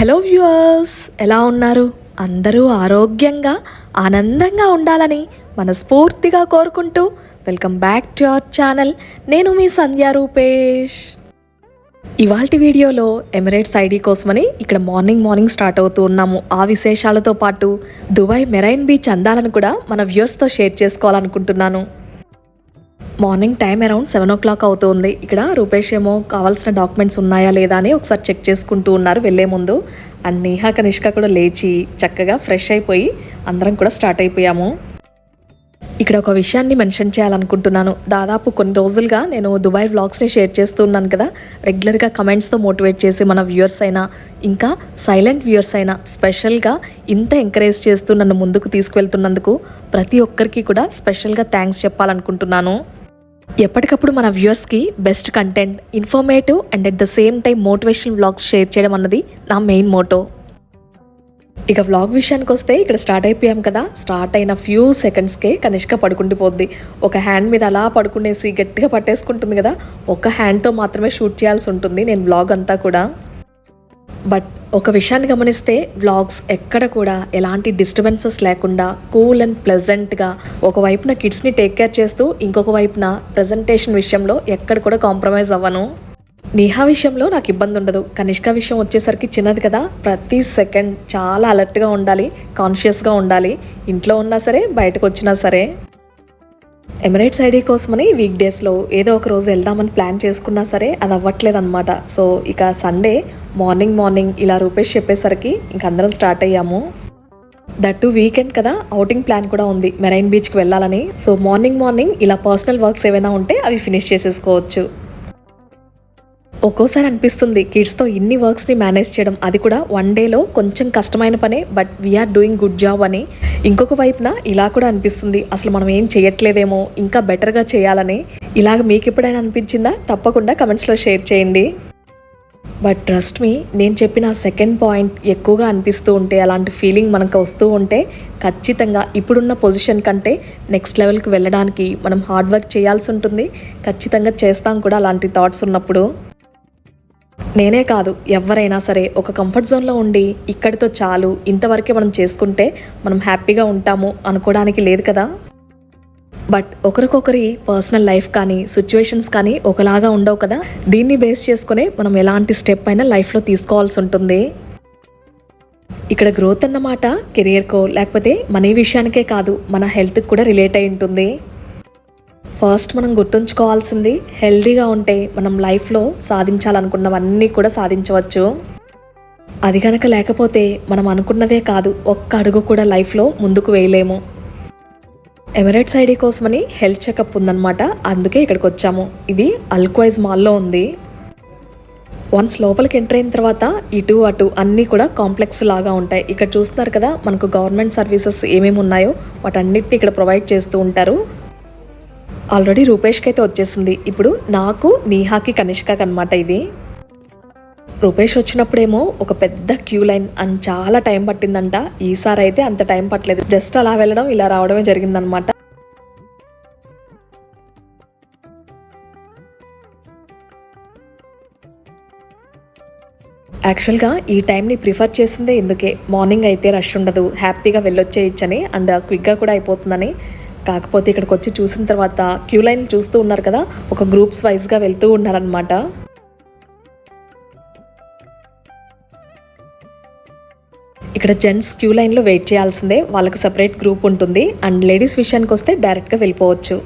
Hello viewers ఎలా ఉన్నారు? అందరూ ఆరోగ్యంగా ఆనందంగా ఉండాలని మనస్ఫూర్తిగా కోరుకుంటూ welcome back to our channel. నేను మీ సంధ్యా రూపేష్. ఇవాల్టి వీడియోలో ఎమిరేట్స్ ఐడి కోసమని ఇక్కడ మార్నింగ్ మార్నింగ్ స్టార్ట్ అవుతూ ఉన్నాము. ఆ విశేషాలతో పాటు దుబాయ్ మెరైన్ బీచ్ అందాలను కూడా మన వ్యూవర్స్తో షేర్ చేసుకోవాలనుకుంటున్నాను. Morning time around seven o'clock అవుతుంది. ఇక్కడ రూపేష్ ఏమో కావాల్సిన డాక్యుమెంట్స్ ఉన్నాయా లేదా అని ఒకసారి చెక్ చేసుకుంటూ ఉన్నారు వెళ్ళే ముందు. అండ్ నేహా కనిష్క కూడా లేచి చక్కగా ఫ్రెష్ అయిపోయి అందరం కూడా స్టార్ట్ అయిపోయాము. ఇక్కడ ఒక విషయాన్ని మెన్షన్ చేయాలనుకుంటున్నాను. దాదాపు కొన్ని రోజులుగా నేను దుబాయ్ వ్లాగ్స్ని షేర్ చేస్తున్నాను కదా. రెగ్యులర్గా కమెంట్స్తో మోటివేట్ చేసి మన వ్యూవర్స్ అయినా ఇంకా సైలెంట్ వ్యూవర్స్ అయినా స్పెషల్గా ఇంత ఎంకరేజ్ చేస్తూ నన్ను ముందుకు తీసుకువెళ్తున్నందుకు ప్రతి ఒక్కరికి కూడా స్పెషల్గా థ్యాంక్స్ చెప్పాలనుకుంటున్నాను. ఎప్పటికప్పుడు మన వ్యూవర్స్కి best content informative and at the same time motivational vlogs share చేయడం అన్నది నా మెయిన్ మోటో. ఇక వ్లాగ్ విషయానికి వస్తే ఇక్కడ స్టార్ట్ అయిపోయాం కదా. స్టార్ట్ అయిన ఫ్యూ సెకండ్స్కే కనిష్క పడుకుండిపోద్ది ఒక హ్యాండ్ మీద అలా పడుకునేసి గట్టిగా పట్టేసుకుంటుంది కదా. ఒక హ్యాండ్తో మాత్రమే షూట్ చేయాల్సి ఉంటుంది. నేను వ్లాగ్ అంతా కూడా. బట్ ఒక విషయాన్ని గమనిస్తే వ్లాగ్స్ ఎక్కడ కూడా ఎలాంటి డిస్టర్బెన్సెస్ లేకుండా కూల్ అండ్ ప్లెజెంట్గా ఒకవైపున కిడ్స్ని టేక్ కేర్ చేస్తూ ఇంకొక వైపున ప్రజెంటేషన్ విషయంలో ఎక్కడ కూడా కాంప్రమైజ్ అవ్వను. నేహా విషయంలో నాకు ఇబ్బంది ఉండదు. కనిష్క విషయం వచ్చేసరికి చిన్నది కదా. ప్రతి సెకండ్ చాలా అలర్ట్గా ఉండాలి కాన్షియస్గా ఉండాలి. ఇంట్లో ఉన్నా సరే బయటకు వచ్చినా సరే. ఎమిరేట్స్ ఐడి కోసమని వీక్ డేస్లో ఏదో ఒక రోజు వెళ్దామని ప్లాన్ చేసుకున్నా సరే అది అవ్వట్లేదు అనమాట సో ఇక సండే మార్నింగ్ మార్నింగ్ ఇలా రూపేష్ చెప్పేసరికి ఇంక అందరం స్టార్ట్ అయ్యాము. దట్టు వీకెండ్ కదా అవుటింగ్ ప్లాన్ కూడా ఉంది మెరైన్ బీచ్కి వెళ్ళాలని. సో మార్నింగ్ మార్నింగ్ ఇలా పర్సనల్ వర్క్స్ ఏవైనా ఉంటే అవి ఫినిష్ చేసేసుకోవచ్చు. ఒక్కోసారి అనిపిస్తుంది కిడ్స్తో ఇన్ని వర్క్స్ని మేనేజ్ చేయడం. అది కూడా వన్ డేలో కొంచెం కష్టమైన పనే but we are doing good job అని. ఇంకొక వైపున ఇలా కూడా అనిపిస్తుంది అసలు మనం ఏం చేయట్లేదేమో ఇంకా బెటర్గా చేయాలని. ఇలాగ మీకు ఎప్పుడైనా అనిపించిందా? తప్పకుండా కమెంట్స్లో షేర్ చేయండి. బట్ ట్రస్ట్ మీ నేను చెప్పిన సెకండ్ పాయింట్ ఎక్కువగా అనిపిస్తూ ఉంటే అలాంటి ఫీలింగ్ మనకు వస్తూ ఉంటే ఖచ్చితంగా ఇప్పుడున్న పొజిషన్ కంటే నెక్స్ట్ లెవెల్కి వెళ్ళడానికి మనం హార్డ్ వర్క్ చేయాల్సి ఉంటుంది. ఖచ్చితంగా చేస్తాం కూడా అలాంటి థాట్స్ ఉన్నప్పుడు. నేనే కాదు ఎవరైనా సరే ఒక కంఫర్ట్ జోన్లో ఉండి ఇక్కడితో చాలు ఇంతవరకే మనం చేసుకుంటే మనం హ్యాపీగా ఉంటాము అనుకోవడానికి లేదు కదా. బట్ ఒకరికొకరి పర్సనల్ లైఫ్ కానీ సిచ్యువేషన్స్ కానీ ఒకలాగా ఉండవు కదా. దీన్ని బేస్ చేసుకునే మనం ఎలాంటి స్టెప్ అయినా లైఫ్లో తీసుకోవాల్సి ఉంటుంది. ఇక్కడ గ్రోత్ అన్నమాట కెరియర్కో లేకపోతే మనీ విషయానికే కాదు మన హెల్త్కి కూడా రిలేట్ అయి ఉంటుంది. ఫస్ట్ మనం గుర్తుంచుకోవాల్సింది హెల్దీగా ఉంటే మనం లైఫ్లో సాధించాలనుకున్నవన్నీ కూడా సాధించవచ్చు. అది కనుక లేకపోతే మనం అనుకున్నదే కాదు ఒక్క అడుగు కూడా లైఫ్లో ముందుకు వేయలేము. ఎమిరేట్స్ ఐడి కోసమని హెల్త్ చెకప్ ఉందన్నమాట అందుకే ఇక్కడికి వచ్చాము ఇది అల్క్వైజ్ మాల్లో ఉంది. వన్స్ లోపలికి ఎంటర్ అయిన తర్వాత ఇటు అటు అన్నీ కూడా కాంప్లెక్స్ లాగా ఉంటాయి. ఇక్కడ చూస్తున్నారు కదా మనకు గవర్నమెంట్ సర్వీసెస్ ఏమేమి ఉన్నాయో వాటన్నిటిని ఇక్కడ ప్రొవైడ్ చేస్తూ ఉంటారు. ఆల్రెడీ రూపేష్కి అయితే వచ్చేసింది. ఇప్పుడు నాకు నీహాకి కనిష్కకి అనమాట ఇది. రూపేష్ వచ్చినప్పుడేమో ఒక పెద్ద క్యూ లైన్ అండ్ చాలా టైం పట్టిందంట. ఈసారి అయితే అంత టైం పట్టలేదు. జస్ట్ అలా వెళ్ళడం ఇలా రావడమే జరిగిందనమాట. యాక్చువల్గా ఈ టైంని ప్రిఫర్ చేసిందే ఎందుకే? మార్నింగ్ అయితే రష్ ఉండదు. హ్యాపీగా వెళ్ళొచ్చేయచ్చని అండ్ క్విక్గా కూడా అయిపోతుందని. కాకపోతే ఇక్కడికి వచ్చి చూసిన తర్వాత క్యూ లైన్ చూస్తూ ఉన్నారు కదా ఒక గ్రూప్స్ వైజ్గా వెళ్తూ ఉన్నారనమాట ఇక్కడ జెంట్స్ క్యూ లైన్లో వెయిట్ చేయాల్సిందే వాళ్ళకి సపరేట్ గ్రూప్ ఉంటుంది అండ్ లేడీస్ విషయానికి వస్తే డైరెక్ట్గా వెళ్ళిపోవచ్చు.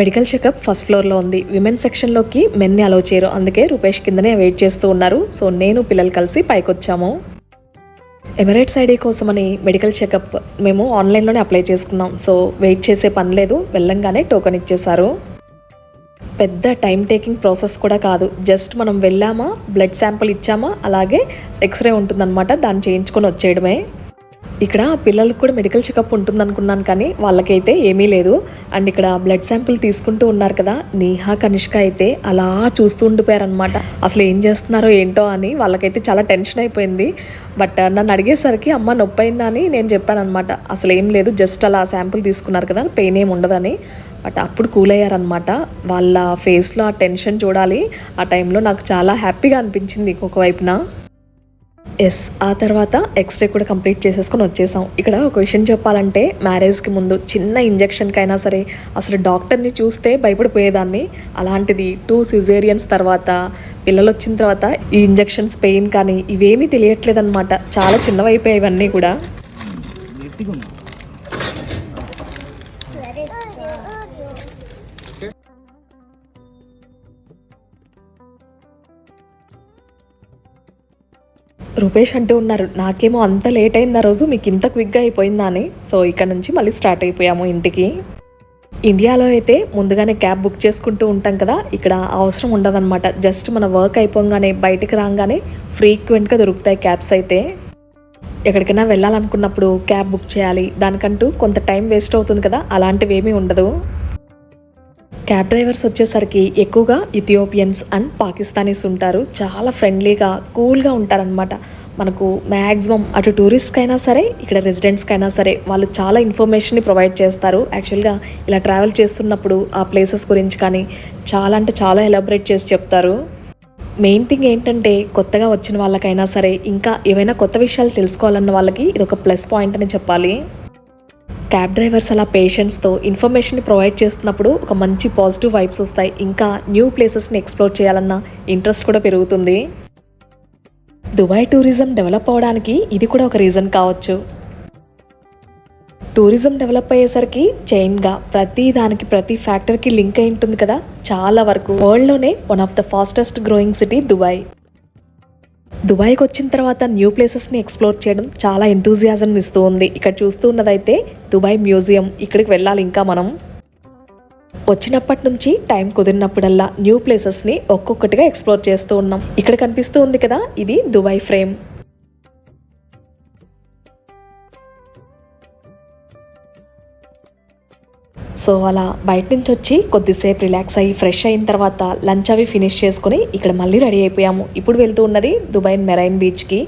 మెడికల్ చెకప్ ఫస్ట్ ఫ్లోర్లో ఉంది. విమెన్ సెక్షన్లోకి మెన్ని అలౌ చేయరు అందుకే రూపేష్ కిందనే వెయిట్ చేస్తూ ఉన్నారు. సో నేను పిల్లలు కలిసి పైకి వచ్చాము ఎమిరేట్స్ ఐడి కోసమని మెడికల్ చెకప్ మేము ఆన్లైన్లోనే అప్లై చేసుకున్నాం. సో వెయిట్ చేసే పని లేదు. వెళ్ళంగానే టోకెన్ ఇచ్చేశారు. పెద్ద టైం టేకింగ్ ప్రాసెస్ కూడా కాదు. జస్ట్ మనం వెళ్ళామా బ్లడ్ శాంపుల్ ఇచ్చామా అలాగే ఎక్స్రే ఉంటుందన్నమాట. దాన్ని చేయించుకొని వచ్చేయడమే. ఇక్కడ పిల్లలకు కూడా మెడికల్ చెకప్ ఉంటుంది అనుకున్నాను కానీ వాళ్ళకైతే ఏమీ లేదు. అండ్ ఇక్కడ బ్లడ్ శాంపుల్ తీసుకుంటూ ఉన్నారు కదా నేహా కనిష్క అయితే అలా చూస్తూ ఉండిపోయారనమాట అసలు ఏం చేస్తున్నారో ఏంటో అని వాళ్ళకైతే చాలా టెన్షన్ అయిపోయింది. బట్ uh, నన్ను అడిగేసరికి అమ్మ నొప్పి అయిందా అని నేను చెప్పానమాట అసలు ఏం లేదు జస్ట్ అలా శాంపుల్ తీసుకున్నారు కదా పెయిన్ ఏమి ఉండదని. బట్ అప్పుడు కూల్ అయ్యారనమాట వాళ్ళ ఫేస్లో ఆ టెన్షన్ చూడాలి. ఆ టైంలో నాకు చాలా హ్యాపీగా అనిపించింది ఇంకొక వైపున. ఎస్ ఆ తర్వాత ఎక్స్రే కూడా కంప్లీట్ చేసేసుకొని వచ్చేసాం. ఇక్కడ ఒక విషయం చెప్పాలంటే మ్యారేజ్కి ముందు చిన్న ఇంజెక్షన్కైనా సరే అసలు డాక్టర్ని చూస్తే భయపడిపోయేదాన్ని. అలాంటిది టూ సిజేరియన్స్ తర్వాత పిల్లలు వచ్చిన తర్వాత ఈ ఇంజెక్షన్స్ పెయిన్ కానీ ఇవేమీ తెలియట్లేదన్నమాట. చాలా చిన్నవైపోయాయి ఇవన్నీ కూడా. రూపేష్ అంటూ ఉన్నారు. నాకేమో అంత లేట్ అయింది ఆ రోజు మీకు ఇంత క్విక్గా అయిపోయిందా అని. సో ఇక్కడ నుంచి మళ్ళీ స్టార్ట్ అయిపోయాము ఇంటికి. ఇండియాలో అయితే ముందుగానే క్యాబ్ బుక్ చేసుకుంటూ ఉంటాం కదా ఇక్కడ అవసరం ఉండదన్నమాట. జస్ట్ మన వర్క్ అయిపోగానే బయటికి రాగానే ఫ్రీక్వెంట్గా దొరుకుతాయి క్యాబ్స్ అయితే. ఎక్కడికైనా వెళ్ళాలనుకున్నప్పుడు క్యాబ్ బుక్ చేయాలి. దానికంటూ కొంత టైం వేస్ట్ అవుతుంది కదా అలాంటివి ఏమీ ఉండదు. క్యాబ్ డ్రైవర్స్ వచ్చేసరికి ఎక్కువగా ఇథియోపియన్స్ అండ్ పాకిస్తానీస్ ఉంటారు. చాలా ఫ్రెండ్లీగా కూల్గా ఉంటారనమాట మనకు మ్యాక్సిమం అటు టూరిస్ట్కైనా సరే ఇక్కడ రెసిడెంట్స్కైనా సరే వాళ్ళు చాలా ఇన్ఫర్మేషన్ని ప్రొవైడ్ చేస్తారు. యాక్చువల్గా ఇలా ట్రావెల్ చేస్తున్నప్పుడు ఆ ప్లేసెస్ గురించి కానీ చాలా అంటే చాలా ఎలాబరేట్ చేసి చెప్తారు. మెయిన్ థింగ్ ఏంటంటే కొత్తగా వచ్చిన వాళ్ళకైనా సరే ఇంకా ఏవైనా కొత్త విషయాలు తెలుసుకోవాలన్న వాళ్ళకి ఇది ఒక ప్లస్ పాయింట్ అని చెప్పాలి. క్యాబ్ డ్రైవర్స్ అలా పేషెంట్స్తో ఇన్ఫర్మేషన్ ప్రొవైడ్ చేస్తున్నప్పుడు ఒక మంచి పాజిటివ్ వైబ్స్ వస్తాయి. ఇంకా న్యూ ప్లేసెస్ని ఎక్స్ప్లోర్ చేయాలన్న ఇంట్రెస్ట్ కూడా పెరుగుతుంది. దుబాయ్ టూరిజం డెవలప్ అవడానికి ఇది కూడా ఒక రీజన్ కావచ్చు. టూరిజం డెవలప్ అయ్యేసరికి చైన్గా ప్రతి దానికి ప్రతి ఫ్యాక్టర్కి లింక్ అయి ఉంటుంది కదా చాలా వరకు. వరల్డ్లోనే one of the fastest growing city Dubai దుబాయ్కి వచ్చిన తర్వాత న్యూ ప్లేసెస్ని ఎక్స్ప్లోర్ చేయడం చాలా ఎంతూజియాజం ఇస్తూ ఉంది. ఇక్కడ చూస్తూ ఉన్నదైతే దుబాయ్ మ్యూజియం. ఇక్కడికి వెళ్ళాలి ఇంకా మనం. వచ్చినప్పటి నుంచి టైం కుదిరినప్పుడల్లా న్యూ ప్లేసెస్ని ఒక్కొక్కటిగా ఎక్స్ప్లోర్ చేస్తూ ఉన్నాం. ఇక్కడ కనిపిస్తూ ఉంది కదా ఇది దుబాయ్ ఫ్రేమ్ సో అలా బయట నుంచి వచ్చి కొద్దిసేపు రిలాక్స్ అయ్యి ఫ్రెష్ అయిన తర్వాత లంచ్ అవి ఫినిష్ చేసుకుని ఇక్కడ మళ్ళీ రెడీ అయిపోయాము. ఇప్పుడు వెళ్తూ ఉన్నది దుబాయ్ మెరైన్ బీచ్కి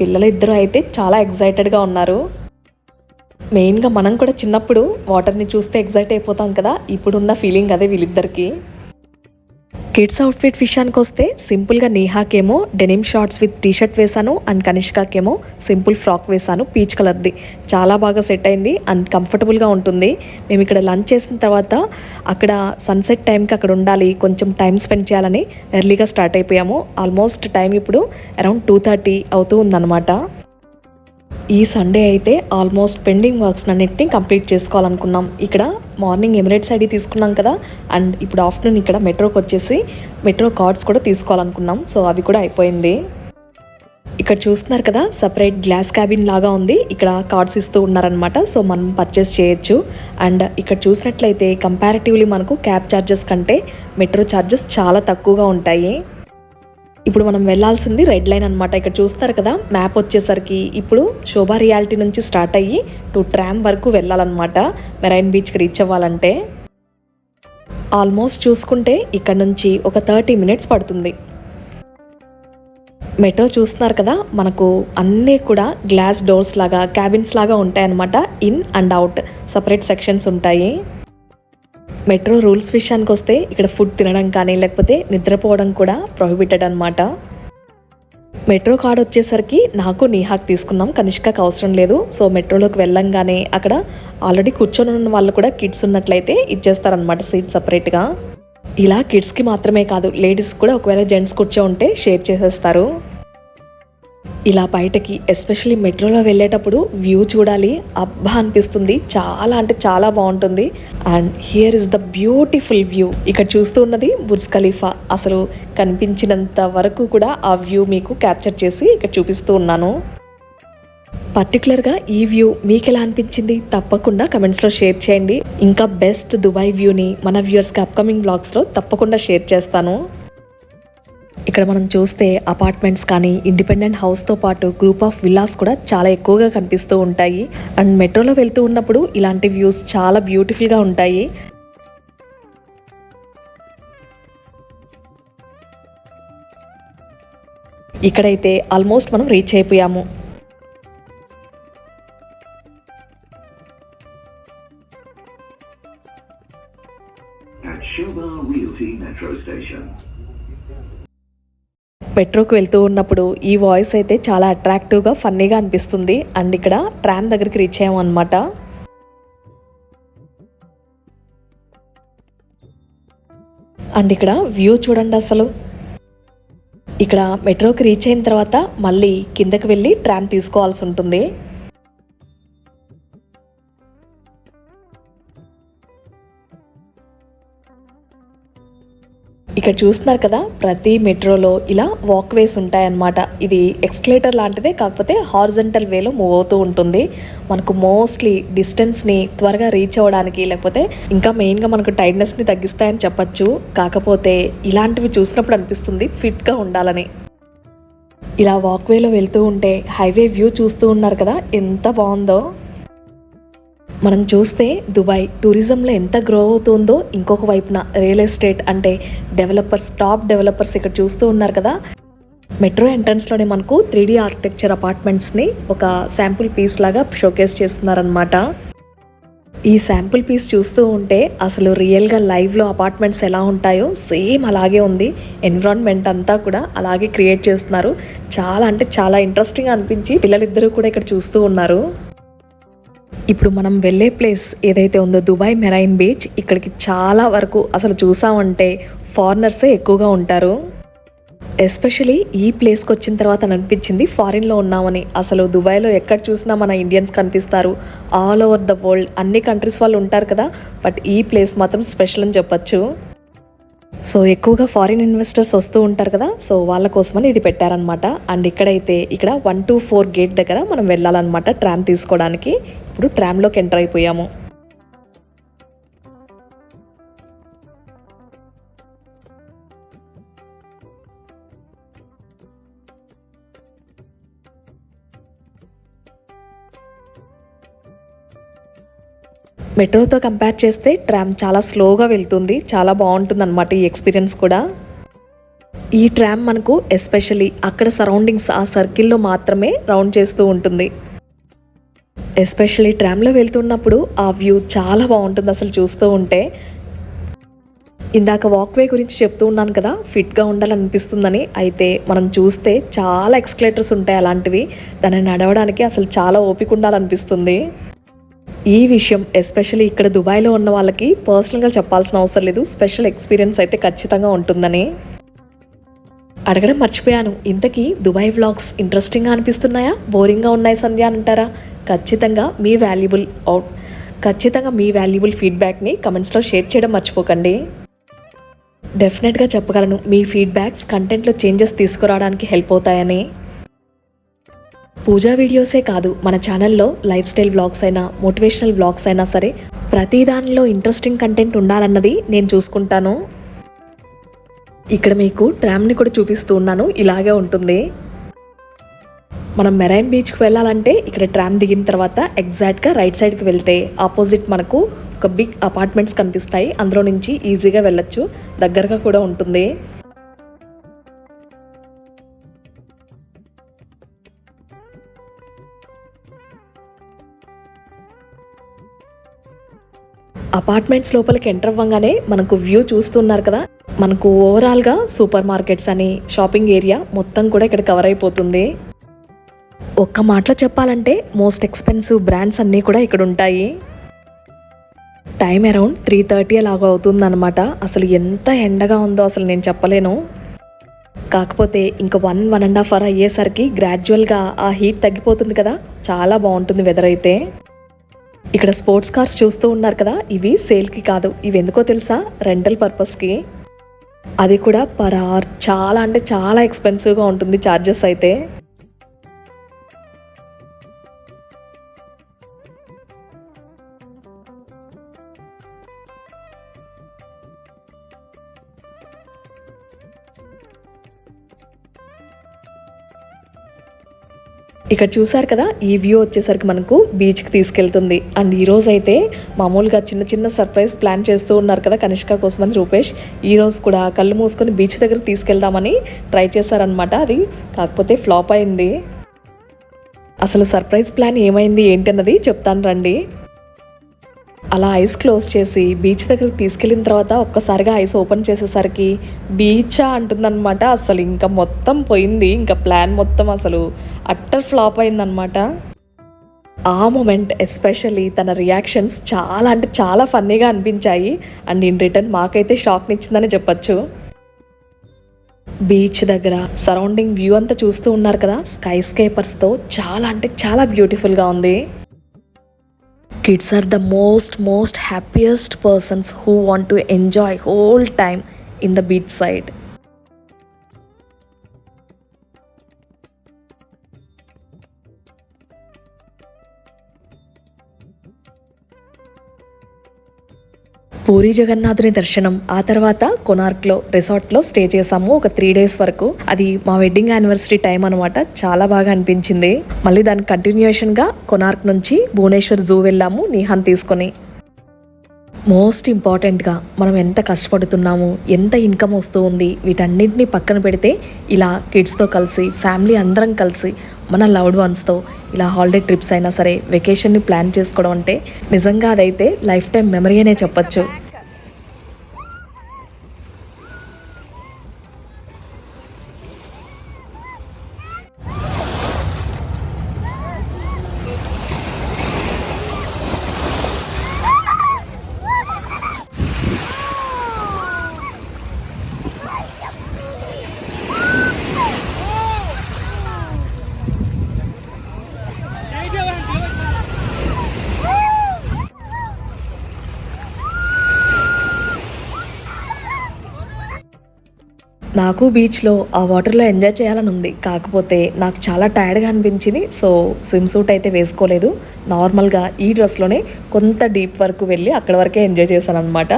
పిల్లలు ఇద్దరు అయితే చాలా ఎగ్జైటెడ్గా ఉన్నారు. మెయిన్గా మనం కూడా చిన్నప్పుడు వాటర్ని చూస్తే ఎగ్జైట్ అయిపోతాం కదా ఇప్పుడున్న ఫీలింగ్ అదే వీళ్ళిద్దరికి. కిడ్స్ అవుట్ఫిట్ విషయానికి వస్తే సింపుల్గా నేహాకేమో denim shorts with T shirt వేశాను అండ్ కనిష్కాకేమో సింపుల్ ఫ్రాక్ వేశాను పీచ్ కలర్ది. చాలా బాగా సెట్ అయింది అండ్ కంఫర్టబుల్గా ఉంటుంది. మేము ఇక్కడ లంచ్ చేసిన తర్వాత అక్కడ సన్సెట్ టైంకి అక్కడ ఉండాలి కొంచెం టైం స్పెండ్ చేయాలని ఎర్లీగా స్టార్ట్ అయిపోయాము. ఆల్మోస్ట్ టైం ఇప్పుడు అరౌండ్ టూ థర్టీ అవుతూ ఉందన్నమాట. ఈ సండే అయితే ఆల్మోస్ట్ పెండింగ్ వర్క్స్ అన్నింటినీ కంప్లీట్ చేసుకోవాలనుకున్నాం. ఇక్కడ మార్నింగ్ ఎమిరేట్స్ ఐడి తీసుకున్నాం కదా అండ్ ఇప్పుడు ఆఫ్టర్నూన్ ఇక్కడ మెట్రోకి వచ్చేసి మెట్రో కార్డ్స్ కూడా తీసుకోవాలనుకున్నాం. సో అవి కూడా అయిపోయింది. ఇక్కడ చూస్తున్నారు కదా సపరేట్ గ్లాస్ క్యాబిన్ లాగా ఉంది. ఇక్కడ కార్డ్స్ ఇస్తూ ఉన్నారనమాట సో మనం పర్చేస్ చేయొచ్చు. అండ్ ఇక్కడ చూసినట్లయితే కంపారిటివ్లీ మనకు క్యాబ్ ఛార్జెస్ కంటే మెట్రో ఛార్జెస్ చాలా తక్కువగా ఉంటాయి. ఇప్పుడు మనం వెళ్ళాల్సింది రెడ్ లైన్ అనమాట ఇక్కడ చూస్తారు కదా మ్యాప్ వచ్చేసరికి ఇప్పుడు శోభా రియాలిటీ నుంచి స్టార్ట్ అయ్యి టు ట్రామ్ వరకు వెళ్ళాలన్నమాట. మెరైన్ బీచ్కి రీచ్ అవ్వాలంటే. ఆల్మోస్ట్ చూసుకుంటే ఇక్కడ నుంచి ఒక థర్టీ మినిట్స్ పడుతుంది. మెట్రో చూస్తున్నారు కదా మనకు అన్నీ కూడా గ్లాస్ డోర్స్ లాగా క్యాబిన్స్ లాగా ఉంటాయన్నమాట. In and out separate sections ఉంటాయి. మెట్రో రూల్స్ విషయానికి వస్తే ఇక్కడ ఫుడ్ తినడం కానీ లేకపోతే నిద్రపోవడం కూడా ప్రొహిబిటెడ్ అనమాట మెట్రో కార్డ్ వచ్చేసరికి నాకు నీహాక్ తీసుకున్నాం. కనిష్కకు అవసరం లేదు. సో మెట్రోలోకి వెళ్ళంగానే అక్కడ ఆల్రెడీ కూర్చొని ఉన్న వాళ్ళు కూడా కిడ్స్ ఉన్నట్లయితే ఇచ్చేస్తారనమాట సీట్ సపరేట్గా ఇలా కిడ్స్కి మాత్రమే కాదు లేడీస్ కూడా ఒకవేళ జెంట్స్ కూర్చో ఉంటే షేర్ చేసేస్తారు. ఇలా బయటకి ఎస్పెషల్లీ మెట్రోలో వెళ్ళేటప్పుడు వ్యూ చూడాలి. అబ్బా అనిపిస్తుంది. చాలా అంటే చాలా బాగుంటుంది. And here is the beautiful view. ఇక్కడ చూస్తూ ఉన్నది బుర్జ్ ఖలీఫా. అసలు కనిపించినంత వరకు కూడా ఆ వ్యూ మీకు క్యాప్చర్ చేసి ఇక్కడ చూపిస్తూ ఉన్నాను. పర్టికులర్గా ఈ వ్యూ మీకు ఎలా అనిపించింది? తప్పకుండా కమెంట్స్లో షేర్ చేయండి. ఇంకా బెస్ట్ దుబాయ్ వ్యూని మన వ్యూయర్స్కి అప్కమింగ్ బ్లాగ్స్లో తప్పకుండా షేర్ చేస్తాను. ఇక్కడ మనం చూస్తే అపార్ట్మెంట్స్ కానీ ఇండిపెండెంట్ హౌస్తో పాటు గ్రూప్ ఆఫ్ విల్లాస్ కూడా చాలా ఎక్కువగా కనిపిస్తూ ఉంటాయి. అండ్ మెట్రోలో వెళ్తూ ఉన్నప్పుడు ఇలాంటి వ్యూస్ చాలా బ్యూటిఫుల్గా ఉంటాయి. ఇక్కడైతే ఆల్మోస్ట్ మనం రీచ్ అయిపోయాము. At Realty Metro Station. మెట్రోకి వెళ్తూ ఉన్నప్పుడు ఈ వాయిస్ అయితే చాలా అట్రాక్టివ్గా ఫన్నీగా అనిపిస్తుంది. అండ్ ఇక్కడ ట్రామ్ దగ్గరికి రీచ్ అయ్యామన్నమాట అండ్ ఇక్కడ వ్యూ చూడండి అసలు. ఇక్కడ మెట్రోకి రీచ్ అయిన తర్వాత మళ్ళీ కిందకి వెళ్ళి ట్రామ్ తీసుకోవాల్సి ఉంటుంది. ఇక్కడ చూస్తున్నారు కదా ప్రతి మెట్రోలో ఇలా వాక్వేస్ ఉంటాయన్నమాట. ఇది ఎక్స్కలేటర్ లాంటిదే కాకపోతే హార్జెంటల్ వేలో మూవ్ అవుతూ ఉంటుంది. మనకు మోస్ట్లీ డిస్టెన్స్ని త్వరగా రీచ్ అవ్వడానికి లేకపోతే ఇంకా మెయిన్గా మనకు టైర్నెస్ని తగ్గిస్తాయని చెప్పచ్చు. కాకపోతే ఇలాంటివి చూసినప్పుడు అనిపిస్తుంది ఫిట్గా ఉండాలని. ఇలా వాక్వేలో వెళ్తూ ఉంటే హైవే వ్యూ చూస్తూ ఉన్నారు కదా ఎంత బాగుందో. మనం చూస్తే దుబాయ్ టూరిజంలో ఎంత గ్రో అవుతుందో ఇంకొక వైపున రియల్ ఎస్టేట్ అంటే డెవలపర్స్ టాప్ డెవలపర్స్ ఇక్కడ చూస్తూ ఉన్నారు కదా. మెట్రో ఎంట్రన్స్లోనే మనకు త్రీ డీ ఆర్కిటెక్చర్ అపార్ట్మెంట్స్ని ఒక శాంపుల్ పీస్ లాగా షోకేస్ చేస్తున్నారనమాట ఈ శాంపుల్ పీస్ చూస్తూ ఉంటే అసలు రియల్గా లైవ్లో అపార్ట్మెంట్స్ ఎలా ఉంటాయో సేమ్ అలాగే ఉంది. ఎన్విరాన్మెంట్ అంతా కూడా అలాగే క్రియేట్ చేస్తున్నారు. చాలా అంటే చాలా ఇంట్రెస్టింగ్ అనిపించి పిల్లలిద్దరూ కూడా ఇక్కడ చూస్తూ ఉన్నారు. ఇప్పుడు మనం వెళ్ళే ప్లేస్ ఏదైతే ఉందో దుబాయ్ మెరైన్ బీచ్ ఇక్కడికి చాలా వరకు అసలు చూసామంటే ఫారినర్సే ఎక్కువగా ఉంటారు. ఎస్పెషలీ ఈ ప్లేస్కి వచ్చిన తర్వాత అని అనిపించింది ఫారిన్లో ఉన్నామని. అసలు దుబాయ్లో ఎక్కడ చూసినా మన ఇండియన్స్ కనిపిస్తారు. ఆల్ ఓవర్ ద వరల్డ్ అన్ని కంట్రీస్ వాళ్ళు ఉంటారు కదా బట్ ఈ ప్లేస్ మాత్రం స్పెషల్ అని చెప్పొచ్చు. సో ఎక్కువగా ఫారిన్ ఇన్వెస్టర్స్ వస్తూ ఉంటారు కదా సో వాళ్ళ కోసమని ఇది పెట్టారనమాట అండ్ ఇక్కడైతే ఇక్కడ వన్ టూ ఫోర్ గేట్ దగ్గర మనం వెళ్ళాలన్నమాట ట్రామ్ తీసుకోవడానికి. ఇప్పుడు ట్రామ్లోకి ఎంటర్ అయిపోయాము. మెట్రోతో కంపేర్ చేస్తే ట్రామ్ చాలా స్లోగా వెళ్తుంది చాలా బాగుంటుంది అనమాట ఈ ఎక్స్పీరియన్స్ కూడా. ఈ ట్రామ్ మనకు ఎస్పెషల్లీ అక్కడ సరౌండింగ్స్ ఆ సర్కిల్లో మాత్రమే రౌండ్ చేస్తూ ఉంటుంది. ఎస్పెషల్లీ ట్రామ్లో వెళ్తున్నప్పుడు ఆ వ్యూ చాలా బాగుంటుంది అసలు చూస్తూ ఉంటే. ఇందాక వాక్వే గురించి చెప్తూ ఉన్నాను కదా ఫిట్గా ఉండాలనిపిస్తుందని. అయితే మనం చూస్తే చాలా ఎక్స్కలేటర్స్ ఉంటాయి అలాంటివి. దాన్ని నడవడానికి అసలు చాలా ఓపిక ఉండాలనిపిస్తుంది. ఈ విషయం ఎస్పెషల్లీ ఇక్కడ దుబాయ్లో ఉన్న వాళ్ళకి పర్సనల్గా చెప్పాల్సిన అవసరం లేదు. స్పెషల్ ఎక్స్పీరియన్స్ అయితే ఖచ్చితంగా ఉంటుందని. అడగడం మర్చిపోయాను. ఇంతకీ దుబాయ్ వ్లాగ్స్ ఇంట్రెస్టింగ్గా అనిపిస్తున్నాయా? బోరింగ్గా ఉన్నాయి సంధ్య అని అంటారా? ఖచ్చితంగా మీ వాల్యుబుల్ అవుట్ ఖచ్చితంగా మీ వాల్యుబుల్ ఫీడ్బ్యాక్ని కమెంట్స్లో షేర్ చేయడం మర్చిపోకండి. డెఫినెట్గా చెప్పగలను మీ ఫీడ్బ్యాక్స్ కంటెంట్లో చేంజెస్ తీసుకురావడానికి హెల్ప్ అవుతాయని. పూజా వీడియోసే కాదు మన ఛానల్లో లైఫ్ స్టైల్ వ్లాగ్స్ అయినా మోటివేషనల్ వ్లాగ్స్ అయినా సరే ప్రతి దానిలో ఇంట్రెస్టింగ్ కంటెంట్ ఉండాలన్నది నేను చూసుకుంటాను. ఇక్కడ మీకు ట్రామ్ని కూడా చూపిస్తూ ఉన్నాను. ఇలాగే ఉంటుంది. మనం మెరైన్ బీచ్కి వెళ్ళాలంటే ఇక్కడ ట్రామ్ దిగిన తర్వాత ఎగ్జాక్ట్గా రైట్ సైడ్కి వెళ్తే ఆపోజిట్ మనకు ఒక బిగ్ అపార్ట్మెంట్స్ కనిపిస్తాయి. అందులో నుంచి ఈజీగా వెళ్ళొచ్చు. దగ్గరగా కూడా ఉంటుంది. అపార్ట్మెంట్స్ లోపలికి ఎంటర్ అవ్వగానే మనకు వ్యూ చూస్తున్నారు కదా. మనకు ఓవరాల్గా సూపర్ మార్కెట్స్ అని షాపింగ్ ఏరియా మొత్తం కూడా ఇక్కడ కవర్ అయిపోతుంది. ఒక్క మాటలో చెప్పాలంటే మోస్ట్ ఎక్స్పెన్సివ్ బ్రాండ్స్ అన్నీ కూడా ఇక్కడ ఉంటాయి. టైం అరౌండ్ త్రీ థర్టీ అలాగో అవుతుందన్నమాట. అసలు ఎంత ఎండగా ఉందో అసలు నేను చెప్పలేను. కాకపోతే ఇంకా one one and half hour అయ్యేసరికి గ్రాడ్యువల్గా ఆ హీట్ తగ్గిపోతుంది కదా. చాలా బాగుంటుంది వెదర్ అయితే. ఇక్కడ స్పోర్ట్స్ కార్స్ చూస్తూ ఉన్నారు కదా. ఇవి సేల్కి కాదు. ఇవి ఎందుకో తెలుసా? రెంటల్ పర్పస్కి అది కూడా పర్ అవర్ చాలా అంటే చాలా ఎక్స్పెన్సివ్గా ఉంటుంది ఛార్జెస్ అయితే. ఇక్కడ చూసారు కదా ఈ వ్యూ వచ్చేసరికి మనకు బీచ్కి తీసుకెళ్తుంది. అండ్ ఈరోజు అయితే మామూలుగా చిన్న చిన్న సర్ప్రైజ్ ప్లాన్ చేస్తూ ఉన్నారు కదా కనిష్క కోసం అని రూపేష్. ఈరోజు కూడా కళ్ళు మూసుకొని బీచ్ దగ్గర తీసుకెళ్దామని ట్రై చేశారనమాట అది. కాకపోతే ఫ్లాప్ అయింది. అసలు సర్ప్రైజ్ ప్లాన్ ఏమైంది ఏంటన్నది చెప్తాను రండి. అలా ఐస్ క్లోజ్ చేసి బీచ్ దగ్గరికి తీసుకెళ్ళిన తర్వాత ఒక్కసారిగా ఐస్ ఓపెన్ చేసేసరికి బీచా అంటుందన్నమాట. అసలు ఇంకా మొత్తం పోయింది. ఇంకా ప్లాన్ మొత్తం అసలు అట్టర్ ఫ్లాప్ అయిందనమాట ఆ మూమెంట్ ఎస్పెషల్లీ తన రియాక్షన్స్ చాలా అంటే చాలా ఫన్నీగా అనిపించాయి. అండ్ ఇన్ రిటర్న్ మాకైతే షాక్ని ఇచ్చిందని చెప్పొచ్చు. బీచ్ దగ్గర సరౌండింగ్ వ్యూ అంతా చూస్తూ ఉన్నారు కదా. స్కై స్కేపర్స్తో చాలా అంటే చాలా బ్యూటిఫుల్గా ఉంది. kids are the most most happiest persons who want to enjoy whole time in the beach side puri జగన్నాథుని దర్శనం. ఆ తర్వాత కొనార్క్లో రిసార్ట్లో స్టే చేసాము ఒక త్రీ డేస్ వరకు. అది మా వెడ్డింగ్ యానివర్సరీ టైం అనమాట చాలా బాగా అనిపించింది. మళ్ళీ దాని కంటిన్యూషన్గా కొనార్క్ నుంచి భువనేశ్వర్ జూ వెళ్ళాము నిహాన్ తీసుకొని. మోస్ట్ ఇంపార్టెంట్గా మనం ఎంత కష్టపడుతున్నాము ఎంత ఇన్కమ్ వస్తూ ఉంది వీటన్నింటినీ పక్కన పెడితే ఇలా కిడ్స్తో కలిసి ఫ్యామిలీ అందరం కలిసి మన లవ్డ్ వన్స్తో ఇలా హాలిడే ట్రిప్స్ అయినా సరే వెకేషన్ని ప్లాన్ చేసుకోవడం అంటే నిజంగా అదైతే లైఫ్ టైం మెమరీ అనే చెప్పచ్చు. నాకు బీచ్లో ఆ వాటర్లో ఎంజాయ్ చేయాలని ఉంది. కాకపోతే నాకు చాలా టైర్డ్గా అనిపించింది. సో స్విమ్ సూట్ అయితే వేసుకోలేదు. నార్మల్గా ఈ డ్రెస్లోనే కొంత డీప్ వరకు వెళ్ళి అక్కడ వరకే ఎంజాయ్ చేశాను అనమాట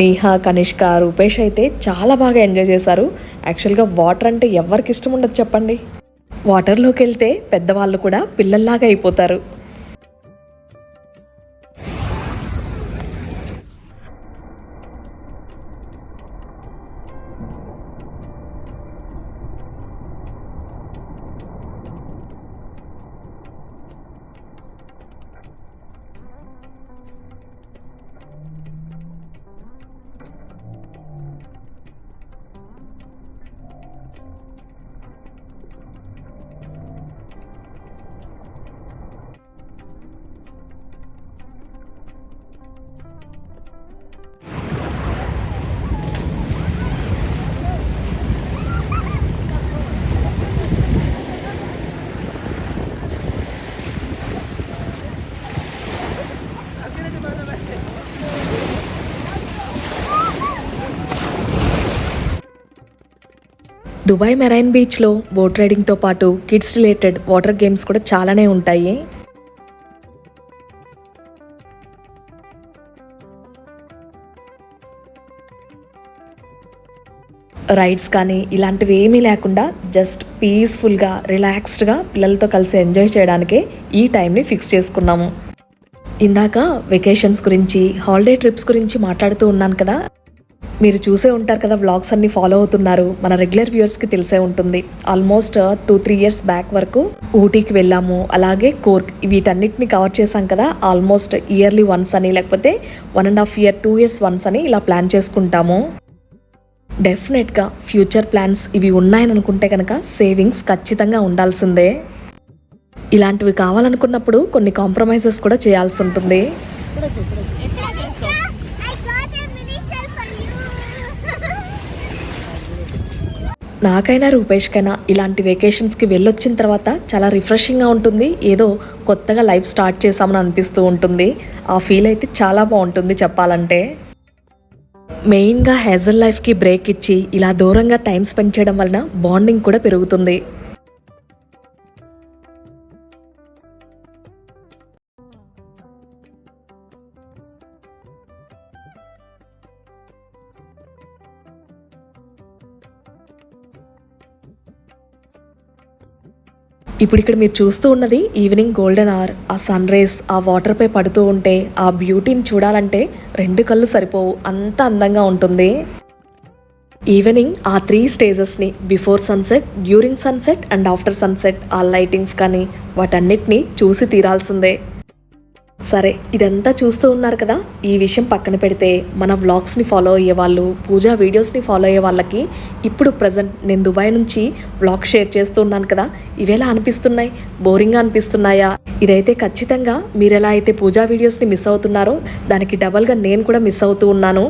నీహా కనిష్క రూపేష్ అయితే చాలా బాగా ఎంజాయ్ చేశారు. యాక్చువల్గా వాటర్ అంటే ఎవరికి ఇష్టం ఉండదు చెప్పండి. వాటర్లోకి వెళ్తే పెద్దవాళ్ళు కూడా పిల్లల్లాగా అయిపోతారు. దుబాయ్ మెరైన్ బీచ్లో బోట్ రైడింగ్తో పాటు కిడ్స్ రిలేటెడ్ వాటర్ గేమ్స్ కూడా చాలానే ఉంటాయి. రైడ్స్ కానీ ఇలాంటివి ఏమీ లేకుండా జస్ట్ పీస్ఫుల్గా రిలాక్స్డ్గా పిల్లలతో కలిసి ఎంజాయ్ చేయడానికే ఈ టైంని ఫిక్స్ చేసుకున్నాము. ఇందాక వెకేషన్స్ గురించి హాలిడే ట్రిప్స్ గురించి మాట్లాడుతూ ఉన్నాను కదా. మీరు చూసే ఉంటారు కదా వ్లాగ్స్ అన్ని ఫాలో అవుతున్నారు. మన రెగ్యులర్ వ్యూయర్స్కి తెలిసే ఉంటుంది. Almost two three years back వరకు ఊటీకి వెళ్ళాము. అలాగే కోర్క్ వీటన్నిటిని కవర్ చేశాం కదా ఆల్మోస్ట్ ఇయర్లీ వన్స్ అని లేకపోతే one and half year two years once అని ఇలా ప్లాన్ చేసుకుంటాము. డెఫినెట్గా ఫ్యూచర్ ప్లాన్స్ ఇవి ఉన్నాయని అనుకుంటే కనుక సేవింగ్స్ ఖచ్చితంగా ఉండాల్సిందే. ఇలాంటివి కావాలనుకున్నప్పుడు కొన్ని కాంప్రమైజెస్ కూడా చేయాల్సి ఉంటుంది. నాకైనా రూపేష్కైనా ఇలాంటి వెకేషన్స్కి వెళ్ళొచ్చిన తర్వాత చాలా రిఫ్రెషింగ్గా ఉంటుంది. ఏదో కొత్తగా లైఫ్ స్టార్ట్ చేసామని అనిపిస్తూ ఉంటుంది. ఆ ఫీల్ అయితే చాలా బాగుంటుంది చెప్పాలంటే. మెయిన్గా హ్యాజల్ లైఫ్కి బ్రేక్ ఇచ్చి ఇలా దూరంగా టైం స్పెండ్ చేయడం వలన బాండింగ్ కూడా పెరుగుతుంది. ఇప్పుడు ఇక్కడ మీరు చూస్తూ ఉన్నది ఈవినింగ్ గోల్డెన్ అవర్ ఆ సన్ రేస్ ఆ వాటర్పై పడుతూ ఉంటే ఆ బ్యూటీని చూడాలంటే రెండు కళ్ళు సరిపోవు. అంత అందంగా ఉంటుంది. ఈవినింగ్ ఆ three స్టేజెస్ని before sunset during sunset and after sunset ఆ లైటింగ్స్ కానీ వాటన్నిటిని చూసి తీరాల్సిందే. సరే ఇదంతా చూస్తూ ఉన్నారు కదా? ఈ విషయం పక్కన పెడితే మన వ్లాగ్స్ని ఫాలో అయ్యే వాళ్ళు పూజా వీడియోస్ని ఫాలో అయ్యే వాళ్ళకి ఇప్పుడు ప్రజెంట్ నేను దుబాయ్ నుంచి వ్లాగ్ షేర్ చేస్తూ ఉన్నాను కదా? ఇవేలా అనిపిస్తున్నాయి? బోరింగ్గా అనిపిస్తున్నాయా? ఇదైతే ఖచ్చితంగా మీరు ఎలా అయితే పూజా వీడియోస్ని మిస్ అవుతున్నారో దానికి డబల్గా నేను కూడా మిస్ అవుతూ ఉన్నాను.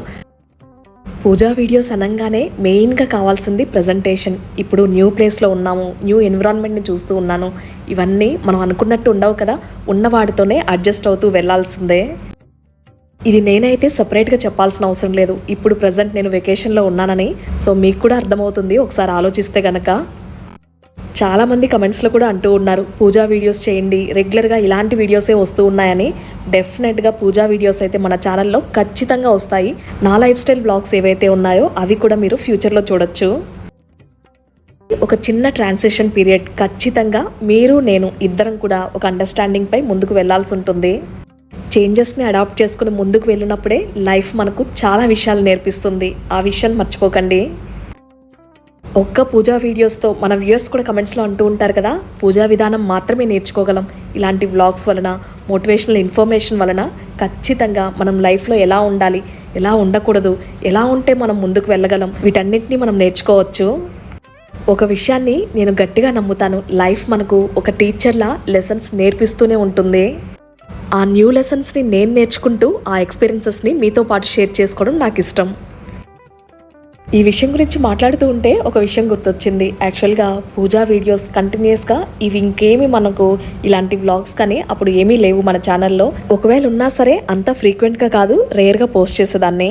పూజా వీడియోస్ అనగానే మెయిన్గా కావాల్సింది ప్రజెంటేషన్ ఇప్పుడు న్యూ ప్లేస్లో ఉన్నాము న్యూ ఎన్విరాన్మెంట్ని చూస్తూ ఉన్నాను. ఇవన్నీ మనం అనుకున్నట్టు ఉండవు కదా ఉన్నవాడితోనే అడ్జస్ట్ అవుతూ వెళ్ళాల్సిందే ఇది నేనైతే సపరేట్గా చెప్పాల్సిన అవసరం లేదు. ఇప్పుడు ప్రజెంట్ నేను వెకేషన్లో ఉన్నానని సో మీకు కూడా అర్థమవుతుంది ఒకసారి ఆలోచిస్తే గనక. చాలామంది కమెంట్స్లో కూడా అంటూ ఉన్నారు పూజా వీడియోస్ చేయండి రెగ్యులర్గా ఇలాంటి వీడియోసే వస్తూ ఉన్నాయని. డెఫినెట్గా పూజా వీడియోస్ అయితే మన ఛానల్లో ఖచ్చితంగా వస్తాయి. నా లైఫ్ స్టైల్ బ్లాగ్స్ ఏవైతే ఉన్నాయో అవి కూడా మీరు ఫ్యూచర్లో చూడొచ్చు. ఒక చిన్న ట్రాన్సిషన్ పీరియడ్ ఖచ్చితంగా మీరు నేను ఇద్దరం కూడా ఒక అండర్స్టాండింగ్ పై ముందుకు వెళ్ళాల్సి ఉంటుంది. చేంజెస్ని అడాప్ట్ చేసుకుని ముందుకు వెళ్ళినప్పుడే లైఫ్ మనకు చాలా విషయాలు నేర్పిస్తుంది. ఆ విషయాన్ని మర్చిపోకండి. ఒక్క పూజా వీడియోస్తో మన వ్యూయర్స్ కూడా కమెంట్స్లో అంటూ ఉంటారు కదా పూజా విధానం మాత్రమే నేర్చుకోగలం. ఇలాంటి వ్లాగ్స్ వలన మోటివేషనల్ ఇన్ఫర్మేషన్ వలన ఖచ్చితంగా మనం లైఫ్లో ఎలా ఉండాలి ఎలా ఉండకూడదు ఎలా ఉంటే మనం ముందుకు వెళ్ళగలం వీటన్నిటిని మనం నేర్చుకోవచ్చు. ఒక విషయాన్ని నేను గట్టిగా నమ్ముతాను లైఫ్ మనకు ఒక టీచర్లా లెసన్స్ నేర్పిస్తూనే ఉంటుంది. ఆ న్యూ లెసన్స్ని నేను నేర్చుకుంటూ ఆ ఎక్స్పీరియన్సెస్ని మీతో పాటు షేర్ చేసుకోవడం నాకు ఇష్టం. ఈ విషయం గురించి మాట్లాడుతూ ఉంటే ఒక విషయం గుర్తొచ్చింది. యాక్చువల్గా పూజా వీడియోస్ కంటిన్యూస్గా ఇవి ఇంకేమి మనకు ఇలాంటి వ్లాగ్స్ కానీ అప్పుడు ఏమీ లేవు మన ఛానల్లో. ఒకవేళ ఉన్నా సరే అంత ఫ్రీక్వెంట్గా కాదు రేర్గా పోస్ట్ చేసేదాన్ని.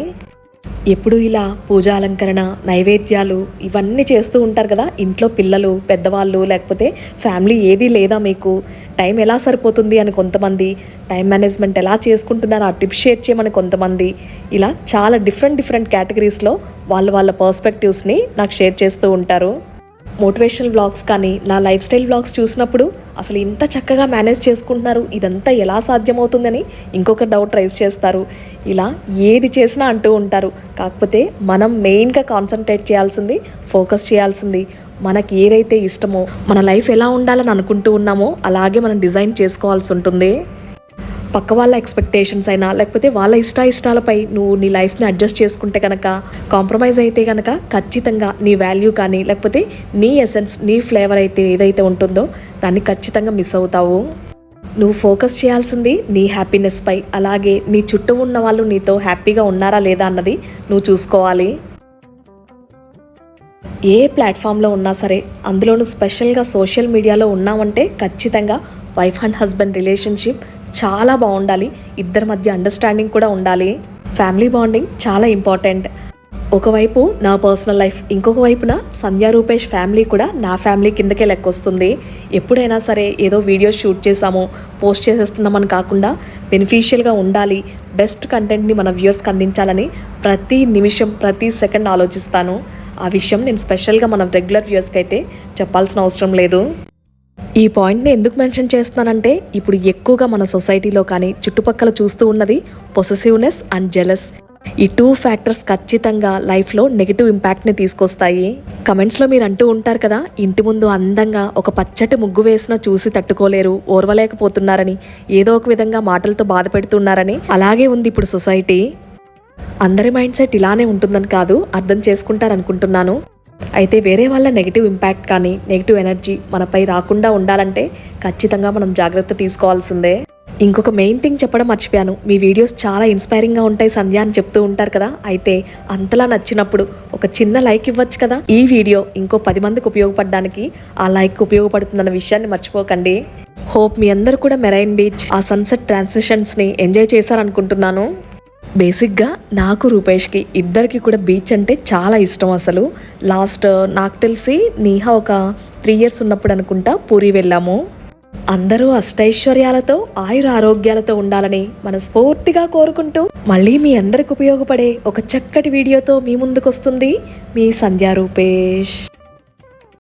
ఎప్పుడు ఇలా పూజా అలంకరణ నైవేద్యాలు ఇవన్నీ చేస్తూ ఉంటారు కదా. ఇంట్లో పిల్లలు పెద్దవాళ్ళు లేకపోతే ఫ్యామిలీ ఏదీ లేదా మీకు టైం ఎలా సరిపోతుంది అని కొంతమంది టైం మేనేజ్మెంట్ ఎలా చేసుకుంటున్నారో ఆ టిప్స్ షేర్ చేయమని కొంతమంది ఇలా చాలా డిఫరెంట్ డిఫరెంట్ కేటగిరీస్లో వాళ్ళ వాళ్ళ పర్స్పెక్టివ్స్ని నాకు షేర్ చేస్తూ ఉంటారు. మోటివేషనల్ వ్లాగ్స్ కానీ నా లైఫ్ స్టైల్ వ్లాగ్స్ చూసినప్పుడు అసలు ఇంత చక్కగా మేనేజ్ చేసుకుంటున్నారు ఇదంతా ఎలా సాధ్యమవుతుందని ఇంకొక డౌట్ రైజ్ చేస్తారు. ఇలా ఏది చేసినా అంటూ ఉంటారు. కాకపోతే మనం మెయిన్గా కాన్సన్ట్రేట్ చేయాల్సింది ఫోకస్ చేయాల్సింది మనకి ఏదైతే ఇష్టమో మన లైఫ్ ఎలా ఉండాలని అనుకుంటూ ఉన్నామో అలాగే మనం డిజైన్ చేసుకోవాల్సి ఉంటుంది. పక్క వాళ్ళ ఎక్స్పెక్టేషన్స్ అయినా లేకపోతే వాళ్ళ ఇష్ట ఇష్టాలపై నువ్వు నీ లైఫ్ని అడ్జస్ట్ చేసుకుంటే కనుక కాంప్రమైజ్ అయితే కనుక ఖచ్చితంగా నీ వాల్యూ కానీ లేకపోతే నీ ఎసెన్స్ నీ ఫ్లేవర్ అయితే ఏదైతే ఉంటుందో దాన్ని ఖచ్చితంగా మిస్ అవుతావు. నువ్వు ఫోకస్ చేయాల్సింది నీ హ్యాపీనెస్ పై. అలాగే నీ చుట్టూ ఉన్న వాళ్ళు నీతో హ్యాపీగా ఉన్నారా లేదా అన్నది నువ్వు చూసుకోవాలి. ఏ ప్లాట్ఫామ్లో ఉన్నా సరే అందులోనూ స్పెషల్గా సోషల్ మీడియాలో ఉన్నామంటే ఖచ్చితంగా వైఫ్ అండ్ హస్బెండ్ రిలేషన్షిప్ చాలా బాగుండాలి. ఇద్దరి మధ్య అండర్స్టాండింగ్ కూడా ఉండాలి. ఫ్యామిలీ బాండింగ్ చాలా ఇంపార్టెంట్ ఒకవైపు నా పర్సనల్ లైఫ్ ఇంకొక వైపున సంధ్యా రూపేష్ ఫ్యామిలీ కూడా నా ఫ్యామిలీ కిందకే లెక్కొస్తుంది. ఎప్పుడైనా సరే ఏదో వీడియో షూట్ చేసామో పోస్ట్ చేసేస్తున్నామని కాకుండా బెనిఫిషియల్గా ఉండాలి. బెస్ట్ కంటెంట్ని మన వ్యూయర్స్కి అందించాలని ప్రతి నిమిషం ప్రతి సెకండ్ ఆలోచిస్తాను. ఆ విషయం నేను స్పెషల్గా మన రెగ్యులర్ వ్యూయర్స్కి అయితే చెప్పాల్సిన అవసరం లేదు. ఈ పాయింట్ని ఎందుకు మెన్షన్ చేస్తున్నానంటే ఇప్పుడు ఎక్కువగా మన సొసైటీలో కానీ చుట్టుపక్కల చూస్తూ ఉన్నది పొసెసివ్నెస్ అండ్ జెలస్ ఈ టూ ఫ్యాక్టర్స్ ఖచ్చితంగా లైఫ్లో నెగిటివ్ ఇంపాక్ట్ని తీసుకొస్తాయి. కమెంట్స్లో మీరు అంటూ ఉంటారు కదా ఇంటి ముందు అందంగా ఒక పచ్చటి ముగ్గు వేసినా చూసి తట్టుకోలేరు ఓర్వలేకపోతున్నారని ఏదో ఒక విధంగా మాటలతో బాధ పెడుతున్నారని అలాగే ఉంది ఇప్పుడు సొసైటీ. అందరి మైండ్ సెట్ ఇలానే ఉంటుందని కాదు అర్థం చేసుకుంటారనుకుంటున్నాను. అయితే వేరే వాళ్ళ నెగిటివ్ ఇంపాక్ట్ కానీ నెగిటివ్ ఎనర్జీ మనపై రాకుండా ఉండాలంటే ఖచ్చితంగా మనం జాగ్రత్త తీసుకోవాల్సిందే. ఇంకొక మెయిన్ థింగ్ చెప్పడం మర్చిపోయాను. మీ వీడియోస్ చాలా ఇన్స్పైరింగ్గా ఉంటాయి సంధ్య అని చెప్తూ ఉంటారు కదా. అయితే అంతలా నచ్చినప్పుడు ఒక చిన్న లైక్ ఇవ్వచ్చు కదా. ఈ వీడియో ఇంకో పది మందికి ఉపయోగపడడానికి ఆ లైక్ ఉపయోగపడుతుందన్న విషయాన్ని మర్చిపోకండి. హోప్ మీ అందరూ కూడా మెరైన్ బీచ్ ఆ సన్సెట్ ట్రాన్సిషన్స్ని ఎంజాయ్ చేశారనుకుంటున్నాను. బేసిక్గా నాకు రూపేష్కి ఇద్దరికి కూడా బీచ్ అంటే చాలా ఇష్టం అసలు. లాస్ట్ నాకు తెలిసి నీహా ఒక త్రీ ఇయర్స్ ఉన్నప్పుడు అనుకుంటా పూరి వెళ్ళాము. అందరూ అష్టైశ్వర్యాలతో ఆయుర ఆరోగ్యాలతో ఉండాలని మనస్ఫూర్తిగా కోరుకుంటూ మళ్ళీ మీ అందరికి ఉపయోగపడే ఒక చక్కటి వీడియోతో మీ ముందుకు వస్తుంది మీ సంధ్యా రూపేష్.